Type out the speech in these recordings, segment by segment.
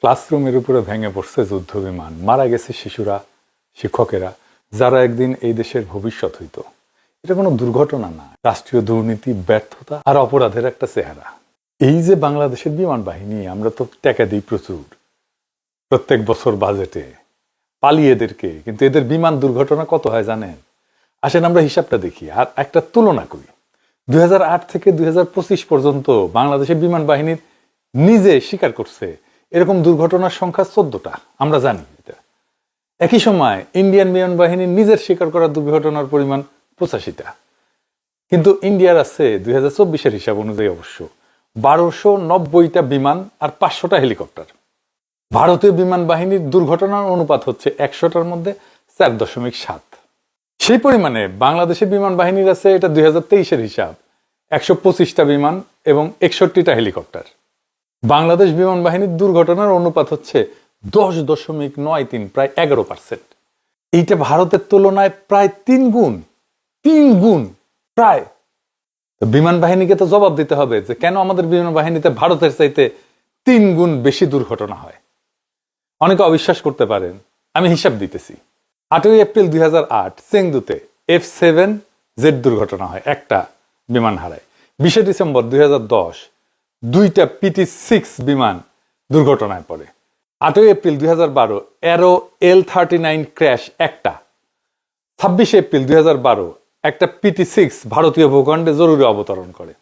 ক্লাসরুমের উপরে ভেঙে পড়ছে যুদ্ধ বিমান মারা গেছে শিশুরা, শিক্ষকেরা, যারা একদিন এই দেশের ভবিষ্যৎ হইতো। এটা কোনো দুর্ঘটনা না। রাষ্ট্রীয় দুর্নীতি, ব্যর্থতা আর অপরাধের একটা চেহারা। এই যে বাংলাদেশের বিমান বাহিনী, আমরা তো টাকা দিই প্রচুর। প্রত্যেক বছর বাজেটে পালিয়ে এদেরকে, কিন্তু এদের বিমান দুর্ঘটনা কত হয় জানেন? আসেন আমরা হিসাবটা দেখি, আর একটা তুলনা করি। দুই হাজার আট থেকে দুই হাজার পঁচিশ পর্যন্ত বাংলাদেশের বিমান বাহিনীর নিজে স্বীকার করছে এরকম দুর্ঘটনার সংখ্যা চোদ্দটা, আমরা জানি এটা। একই সময় ইন্ডিয়ান বিমান বাহিনীর নিজের স্বীকার করা দুর্ঘটনার পরিমাণ পঁচাশিটা। কিন্তু ইন্ডিয়ার আছে দুই হাজার চব্বিশের হিসাব অনুযায়ী অবশ্য বারোশো নব্বইটা বিমান আর পাঁচশোটা হেলিকপ্টার। ভারতীয় বিমান বাহিনীর দুর্ঘটনার অনুপাত হচ্ছে একশোটার মধ্যে চার দশমিক সাত। সেই পরিমাণে বাংলাদেশের বিমান বাহিনীর আছে এটা দুই হাজার তেইশের হিসাব, একশো পঁচিশটা বিমান এবং একষট্টিটা হেলিকপ্টার। বাংলাদেশ বিমান বাহিনীর দুর্ঘটনার অনুপাত হচ্ছে দশ দশমিক নয় তিন, প্রায় এগারো পার্সেন্ট। এইটা ভারতের তুলনায় প্রায় তিন গুণ তিন গুণ, প্রায়। বিমান বাহিনীকে তো জবাব দিতে হবে যে কেন আমাদের বিমান বাহিনীতে ভারতের চাইতে তিন গুণ বেশি দুর্ঘটনা হয়। অনেকে অবিশ্বাস করতে পারেন, আমি হিসাব দিতেছি। আটই এপ্রিল দুই হাজার আট চেংদুতে এফ সেভেন জেড দুর্ঘটনা হয় একটা বিমান হারায়। বিশে ডিসেম্বর দুই হাজার দশ দুইটা পিটি সিক্স বিমান দুর্ঘটনায় পড়ে। আটই এপ্রিল দুই হাজার বারো aero L thirty nine crash একটা। ছাব্বিশে এপ্রিল দুই হাজার বারো, একটা পিটি সিক্স ভারতীয় ভূখণ্ডে জরুরি অবতরণ করে।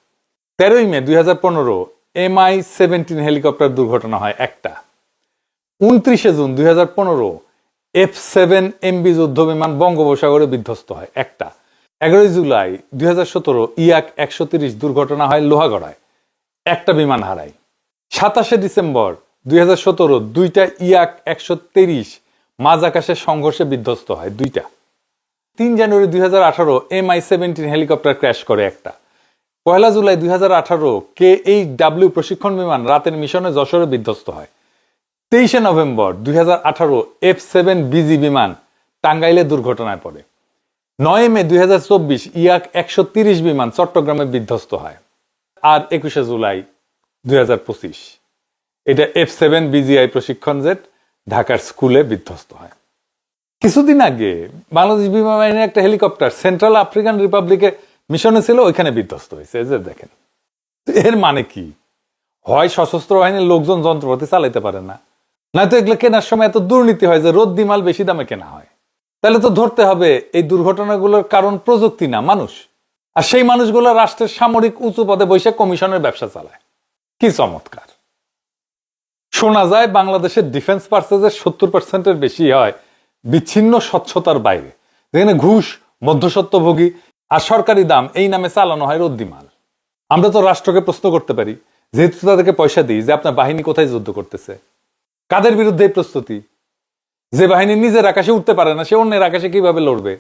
তেরোই মে দুই হাজার পনেরো এমআই সেভেন্টিন হেলিকপ্টার দুর্ঘটনা হয় একটা। উনত্রিশে জুন দুই হাজার পনেরো এফ সেভেন এমবি যুদ্ধ বিমান বঙ্গোপসাগরে বিধ্বস্ত হয় একটা। এগারোই জুলাই দুই হাজার সতেরো, ইয়াক একশো তিরিশ দুর্ঘটনা হয় লোহাগড়ায়। একটা বিমান হারায়। সাতাশে ডিসেম্বর দুই হাজার সতেরো, দুইটা ইয়াক একশো তেইশ, মাঝ আকাশে সংঘর্ষে বিধ্বস্ত হয় দুইটা। তিন জানুয়ারি দুই হাজার আঠারো, M I seventeen helicopter crash করে একটা। পয়লা জুলাই দুই হাজার আঠারো, কে এইচ ডাব্লিউ প্রশিক্ষণ বিমান রাতের মিশনে যশোরে বিধ্বস্ত হয়। তেইশে নভেম্বর দুই হাজার আঠারো, এফ সেভেন বিজি বিমান টাঙ্গাইলে দুর্ঘটনায় পড়ে। নয় মে দুই হাজার চব্বিশ, ইয়াক একশো তিরিশ বিমান চট্টগ্রামে বিধ্বস্ত হয়। আর একুশে জুলাই দুই হাজার পঁচিশ। এটা এফ সেভেন বিজিআই প্রশিক্ষণ জেট ঢাকার স্কুলে বিধ্বস্ত হয়। কিছুদিন আগে বাংলাদেশ বিমান বাহিনীর একটা হেলিকপ্টার সেন্ট্রাল আফ্রিকান রিপাবলিকে মিশনে ছিল, ওইখানে বিধ্বস্ত হয়েছে। যে দেখেন, এর মানে কি? হয় সশস্ত্র বাহিনীর লোকজন যন্ত্রপাতি চালাইতে পারে না। নয়তো এগুলো কেনার সময় এত দুর্নীতি হয় যে রোদ্দি মাল বেশি দামে কেনা হয়। তাহলে তো ধরতে হবে, এই দুর্ঘটনাগুলোর কারণ প্রযুক্তি না, মানুষ। আর সেই মানুষগুলো রাষ্ট্রের সামরিক উঁচু পদে বসে কমিশনের ব্যবসা চালায়। কি চমৎকার। শোনা যায় বাংলাদেশের ডিফেন্স পার্সেসের সত্তর পার্সেন্টের বেশি হয় বিচ্ছিন্ন স্বচ্ছতার বাইরে, যেখানে ঘুষ মধ্যসত্ত্বভোগী আর সরকারি দাম এই নামে চালানো হয় রদ্দিমাল। আমরা তো রাষ্ট্রকে প্রশ্ন করতে পারি, যেহেতু তাদেরকে পয়সা দিই যে আপনার বাহিনী কোথায় যুদ্ধ করতেছে। কাদের বিরুদ্ধে প্রস্তুতি? যে বাহিনী নিজের আকাশে উঠতে পারে না, সে অন্যের আকাশে কীভাবে লড়বে?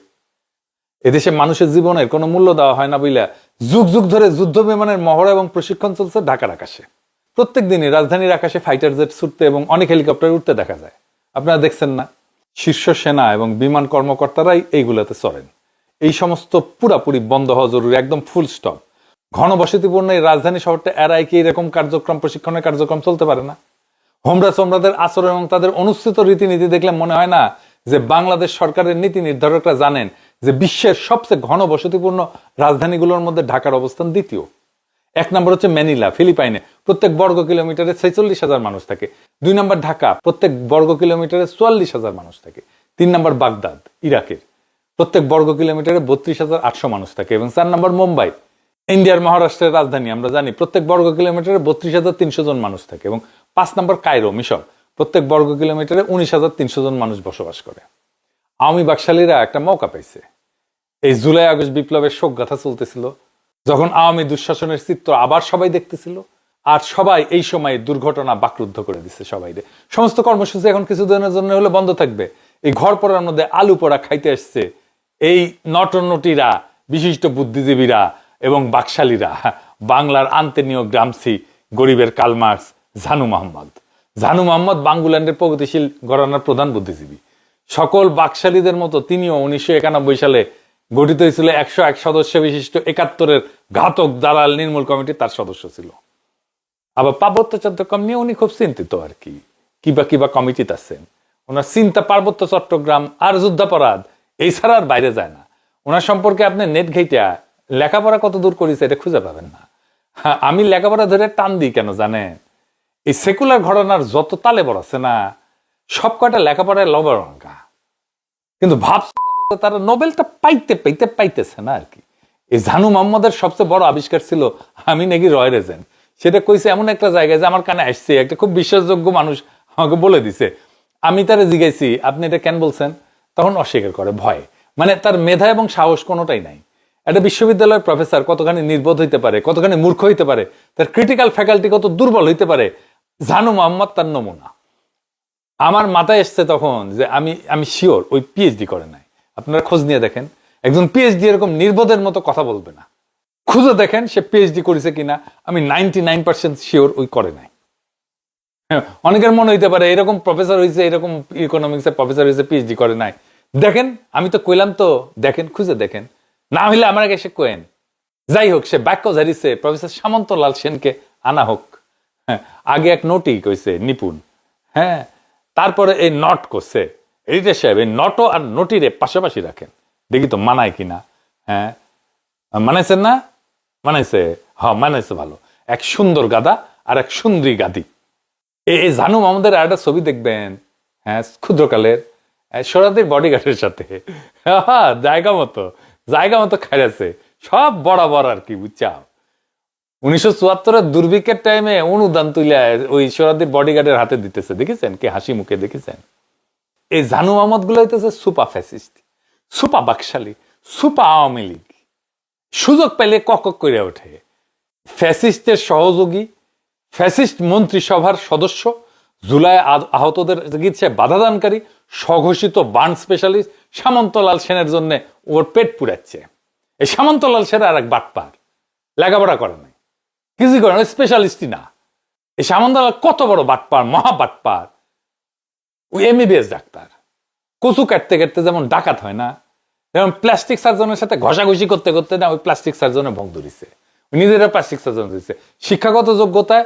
এদেশে মানুষের জীবনের কোনো মূল্য দেওয়া হয় না বইলা যুগ যুগ ধরে যুদ্ধ বিমানের মহড়া এবং প্রশিক্ষণ চলছে ঢাকার আকাশে। প্রত্যেক দিনই রাজধানীর আকাশে ফাইটার জেট ছুটতে এবং অনেক হেলিকপ্টার উঠতে দেখা যায়। আপনারা দেখছেন না, শীর্ষ সেনা এবং বিমান কর্মকর্তারাই এইগুলোতে চড়েন। এই সমস্ত পুরাপুরি বন্ধ হওয়া জরুরি, একদম ফুল স্টপ ঘনবসতিপূর্ণ এই রাজধানী শহরটা এরাই কি এরকম কার্যক্রম, প্রশিক্ষণের কার্যক্রম চলতে পারে না? হোমরা সোমরাদের আচরণ এবং তাদের অনুষ্ঠিত রীতিনীতি দেখলে মনে হয় না যে বাংলাদেশ সরকারের নীতি নির্ধারকরা জানেন যে বিশ্বের সবচেয়ে ঘনবসতিপূর্ণ রাজধানীগুলোর মধ্যে ঢাকার অবস্থান দ্বিতীয়। এক নম্বর হচ্ছে ম্যানিলা, ফিলিপাইনে। প্রত্যেক বর্গ কিলোমিটারে ছেচল্লিশ হাজার মানুষ থাকে। দুই নম্বর ঢাকা, প্রত্যেক বর্গ কিলোমিটারে চুয়াল্লিশ হাজার মানুষ থাকে। তিন নম্বর বাগদাদ, ইরাকের। প্রত্যেক বর্গ কিলোমিটারে বত্রিশ হাজার আটশো মানুষ থাকে এবং চার নম্বর মুম্বাই। ইন্ডিয়ার মহারাষ্ট্রের রাজধানী, আমরা জানি, প্রত্যেক বর্গ কিলোমিটারে বত্রিশ হাজার তিনশো জন মানুষ থাকে এবং পাঁচ নম্বর কায়রো, মিশর। প্রত্যেক বর্গ কিলোমিটারে উনিশ হাজার তিনশো জন মানুষ বসবাস করে। আওয়ামী বাকশালীরা একটা মৌকা পাইছে। এই জুলাই আগস্ট বিপ্লবের শোক গাথা চলতেছিল। যখন আওয়ামী দুঃশাসনের চিত্র আবার সবাই দেখতেছিল, আর সবাই এই সময় দুর্ঘটনা বাকরুদ্ধ করে দিচ্ছে সবাই সমস্ত কর্মসূচি এখন কিছুদিনের জন্য হলে বন্ধ থাকবে। এই ঘর পড়ার মধ্যে আলু পোড়া খাইতে আসছে। এই নটনটিরা, বিশিষ্ট বুদ্ধিজীবীরা এবং বাকশালীরা, বাংলার আন্তনীয় গ্রামসি, গরিবের কালমার্স জানু মোহাম্মদ। জানু মোহাম্মদ বাঙ্গুল্যান্ডের প্রগতিশীল ঘরানার প্রধান বুদ্ধিজীবী। সকল বাকশালীদের মতো তিনিও উনিশশো একানব্বই সালে গঠিত হয়েছিল একশো এক সদস্য বিশিষ্ট একাত্তরের ঘাতক দালাল নির্মূল কমিটি তার সদস্য ছিল। আবার পার্বত্য চট্টগ্রাম নিয়ে উনি খুব চিন্তিত আর কি। কিবা কিবা কমিটিতে আছেন। ওনার চিন্তা পার্বত্য চট্টগ্রাম আর যুদ্ধাপরাধ, এই ছাড়া আর বাইরে যায় না। ওনার সম্পর্কে আপনি নেট ঘেইটা লেখাপড়া কত দূর করেছে এটা খুঁজে পাবেন না। আমি লেখাপড়া ধরে টান দিই কেন জানেন? এই সেকুলার ঘটনার যত তালে বড় আছে না সব কয়টা লেখাপড়ায় লবরঙ্গা কিন্তু ভাবছে তারা নোবেলটা পাইতে পাইতে, পাইতেছে না আর কি এই জানু মোহাম্মদের সবচেয়ে বড় আবিষ্কার ছিল আমি নাকি রয় রেজেন সেটা কইছে এমন একটা জায়গায় যে আমার কানে আসছে, একটা খুব বিশ্বাসযোগ্য মানুষ আমাকে বলে দিছে, আমি তারে জিজ্ঞাসি আপনি এটা কেন বলছেন? তখন অস্বীকার করে, ভয়। মানে তার মেধা এবং সাহস কোনোটাই নাই। একটা বিশ্ববিদ্যালয়ের প্রফেসর কতখানি নির্বোধ হইতে পারে, কতখানি মূর্খ হইতে পারে, তার ক্রিটিক্যাল ফ্যাকাল্টি কত দুর্বল হইতে পারে, জানু মোহাম্মদ তার নমুনা। আমার মাথায় এসছে তখন যে আমি আমি শিওর ওই পিএইচডি করে নাই। আপনারা খোঁজ নিয়ে দেখেন। একজন পিএইচডি এরকম নির্বোধের মতো কথা বলবে না। খুঁজে দেখেন সে পিএইচডি করেছে কিনা। আমি নাইনটি নাইন পার্সেন্ট শিওর ওই করে নাই। হ্যাঁ, অনেকের মনে হইতে পারে এরকম প্রফেসর হয়েছে এরকম ইকোনমিক্সের প্রফেসর হয়েছে পিএইচডি করে নাই। দেখেন আমি তো কইলাম তো দেখেন খুঁজে দেখেন। না হইলে আমার আগে সে কোয়েন। যাই হোক সে বাক্য ঝাড়িছে প্রফেসর সামন্তলাল সেনকে আনা হোক। হ্যাঁ আগে এক নোটই কইছে নিপুণ। হ্যাঁ তারপরে এই নট করছে। এডিটার সাহেব এই নটো আর নটিরে পাশাপাশি রাখেন। দেখি তো মানায় কিনা। হ্যাঁ? মানাইছেন না? মানাইছে। হ্যাঁ মানাইছে ভালো। এক সুন্দর গাদা আর এক সুন্দরী গাদি। এই জানু মামুদের আর একটা ছবি দেখবেন। হ্যাঁ ক্ষুদ্রকালের। সোরাদির বডিগার্ডের সাথে। হ্যাঁ, জায়গা মতো। জায়গা মতো খাইছে সব বরাবর আর কি বুঝছাও? উনিশশো চুয়াত্তরের দুর্ভিক্ষের টাইমে অনুদান তুলে ওই বডিগার্ডের হাতে দিতেছে, দেখেছেন? কে হাসি মুখে দেখেছেন? এই জানু আহমদগুলো হইতেছে সুপা ফ্যাসিস্ট সুপা বাকশালী সুপা আওয়ামী লীগ। সুযোগ পেলে কক করে ওঠে। ফ্যাসিস্টের সহযোগী ফ্যাসিস্ট মন্ত্রিসভার সদস্য, জুলাই আহতদের চিকিৎসায় বাধাদানকারী স্বঘোষিত বার্ন স্পেশালিস্ট সামন্তলাল সেনের জন্য ওর পেট পুড়াচ্ছে। এই সামন্তলাল সেন আর এক বাটপার, লেখাপড়া করে নাই। কিছুই করে না স্পেশালিস্টই না। এই সামন্তলাল কত বড় বাটপার, মহা বাটপার। ওই এমবিবিএস ডাক্তার। কচু কাটতে কাটতে যেমন ডাকাত হয় না, যেমন প্লাস্টিক সার্জনের সাথে ঘষাঘষি করতে করতে না ওই প্লাস্টিক সার্জনে ভং ধরিছে নিজেরা প্লাস্টিক সার্জন দিচ্ছে শিক্ষাগত যোগ্যতায়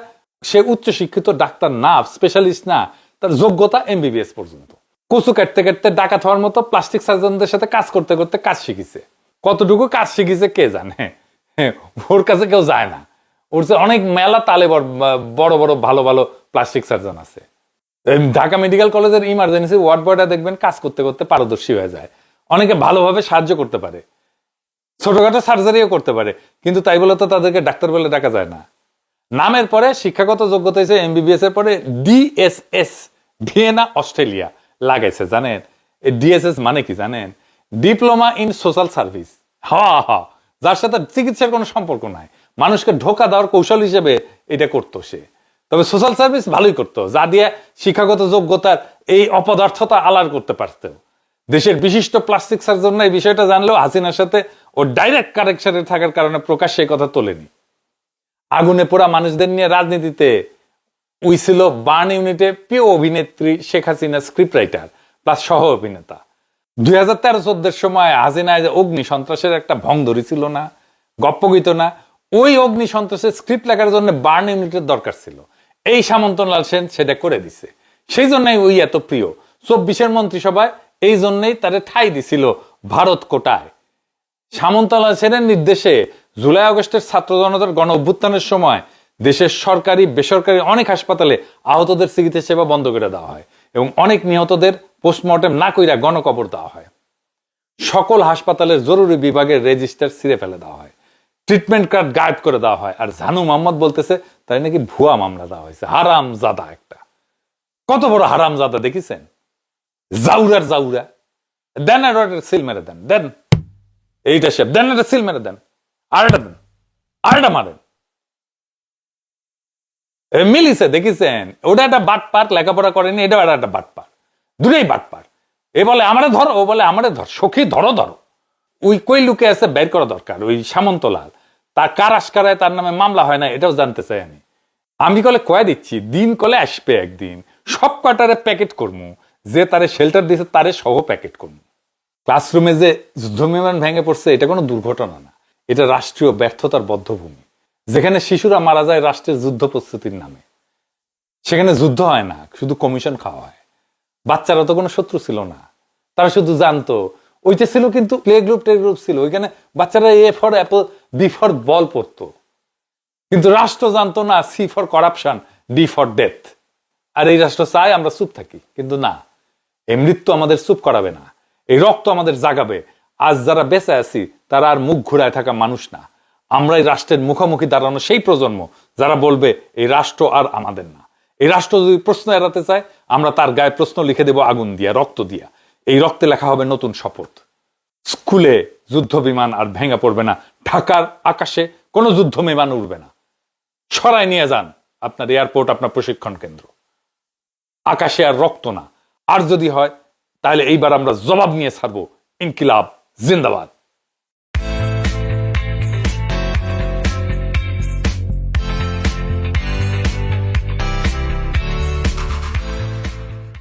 সে উচ্চ শিক্ষিত ডাক্তার না স্পেশালিস্ট না, তার যোগ্যতা এমবিবিএস পর্যন্ত। কচু কাটতে কাটতে ডাকাত হওয়ার মতো প্লাস্টিক সার্জনদের সাথে কাজ করতে করতে কাজ শিখিছে। কতটুকু কাজ শিখিছে কে জানে? ওর কাছে কেউ যায় না। ওর চেয়ে অনেক মেলা তালে বড় বড় ভালো ভালো প্লাস্টিক সার্জন আছে। ঢাকা মেডিকেল কলেজের ইমার্জেন্সি ওয়ার্ড বয়টা দেখবেন কাজ করতে করতে পারদর্শী হয়ে যায়। অনেকে ভালোভাবে সাহায্য করতে পারে। ছোটখাটো সার্জারিও করতে পারে। কিন্তু তাই বলে তো তাদেরকে ডাক্তার বলে ডাকা যায় না। নামের পরে শিক্ষাগত যোগ্যতা হয়েছে এমবিবিএস এর পরে ডিএসএস ভিয়েনা, অস্ট্রেলিয়া লাগাইছে, জানেন? ডিএসএস মানে কি, জানেন? Diploma in social service. হা হা, যার সাথে চিকিৎসার কোনো সম্পর্ক নাই। মানুষকে ঢোকা দেওয়ার কৌশল হিসেবে এটা করতো সে। তবে সোশ্যাল সার্ভিস ভালোই করতো, যা দিয়ে শিক্ষাগত যোগ্যতার এই অপদার্থতা আলার করতে পারত দেশের বিশিষ্ট প্লাস্টিক সার্জন এই বিষয়টা জানলেও হাসিনার সাথে ও ডাইরেক্ট কানেকশনে থাকার কারণে প্রকাশ্যে এই কথা তোলেনি। আগুনে পোড়া মানুষদের নিয়ে রাজনীতিতে উই ছিল বার্ন ইউনিটে প্রিয় অভিনেত্রী Sheikh Hasina script writer plus সহ অভিনেতা। দুই হাজার তেরো চোদ্দের সময় হাসিনায় অগ্নি সন্ত্রাসের একটা ভং ধরেছিল না গপ্প গীত না ওই অগ্নি সন্ত্রাসের স্ক্রিপ্ট লেখার জন্য বার্ন ইউনিটের দরকার ছিল। এই সামন্তলাল সেন সেটা করে দিছে। সেই জন্যই ওই এত প্রিয়। চব্বিশের মন্ত্রিসভায় এই জন্যই তারে ঠাই দিছিল ভারত কোটায়। সামন্তলাল সেনের নির্দেশে জুলাই আগস্টের ছাত্র জনতার গণ অভ্যুত্থানের সময় দেশের সরকারি, বেসরকারি অনেক হাসপাতালে আহতদের চিকিৎসা সেবা বন্ধ করে দেওয়া হয় এবং অনেক নিহতদের পোস্টমর্টেম না কইরা গণকবর দেওয়া হয়। সকল হাসপাতালের জরুরি বিভাগের রেজিস্টার ছিঁড়ে ফেলে দেওয়া হয়। ট্রিটমেন্ট কার্ড গায়েব করে দেওয়া হয়। আর জানু মোহাম্মদ বলতেছে, তাই নাকি ভুয়া মামলা দেওয়া হয়েছে? হারাম জাদা একটা। কত বড় হারাম জাদা দেখেছেন? জাউরার জাউরা। দেন আর একটা সিল মেরে দেন। দেন। এইটা শেপ দেন একটা সিল মেরে দেন। আরেকটা দেন। আরেকটা মারেন। মিলিছে দেখিছেন? ওটা একটা বাট পার লেখাপড়া করেনি, এটা একটা বাট পার দুটোই বাট পার এ বলে, আমারে ধরো। ও বলে, আমারে ধর। সখী, ধরো ধরো। ওই কই লুকে আছে, বের করা দরকার। ওই সামন্তলাল। তার কার আশকারায় তার নামে মামলা হয় না, এটাও জানতে চাই আমি। আমি কলে কয়ে দিচ্ছি, দিন কলে আসবে একদিন, সব কটারে প্যাকেট করমু, যে তারে শেল্টার দিয়েছে তারে সহ প্যাকেট করমু। ক্লাসরুমে যে যুদ্ধ বিমান ভেঙে পড়ছে, এটা কোনো দুর্ঘটনা না, এটা রাষ্ট্রীয় ব্যর্থতার বদ্ধভূমি। যেখানে শিশুরা মারা যায় রাষ্ট্রের যুদ্ধ প্রস্তুতির নামে। সেখানে যুদ্ধ হয় না, শুধু কমিশন খাওয়া হয়। বাচ্চারা তো কোনো শত্রু ছিল না, তারা শুধু জানতো। ওইটা ছিল কিন্তু প্লে গ্রুপ টে গ্রুপ ছিল, ওইখানে বাচ্চারা A for apple B for ball পড়তো। কিন্তু রাষ্ট্র জানতো না C for corruption, D for death. আর এই রাষ্ট্র চায় আমরা চুপ থাকি, কিন্তু না। এই মৃত্যু আমাদের চুপ করাবে না। এই রক্ত আমাদের জাগাবে। আজ যারা বেঁচে আছি, তারা আর মুখ ঘুরায় থাকা মানুষ না। আমরা এই রাষ্ট্রের মুখোমুখি দাঁড়ানো সেই প্রজন্ম যারা বলবে, এই রাষ্ট্র আর আমাদের না। এই রাষ্ট্র যদি প্রশ্ন এড়াতে চায়, আমরা তার গায়ে প্রশ্ন লিখে দেব আগুন দিয়া, রক্ত দিয়া। এই রক্তে লেখা হবে নতুন শপথ। স্কুলে যুদ্ধ বিমান আর ভেঙে পড়বে না। ঢাকার আকাশে কোনো যুদ্ধ বিমান উড়বে না। সরাই নিয়ে যান আপনার এয়ারপোর্ট, আপনার প্রশিক্ষণ কেন্দ্র। আকাশে আর রক্ত না। আর যদি হয়, তাহলে এইবার আমরা জবাব নিয়ে ছাড়বো ইনকিলাব, জিন্দাবাদ।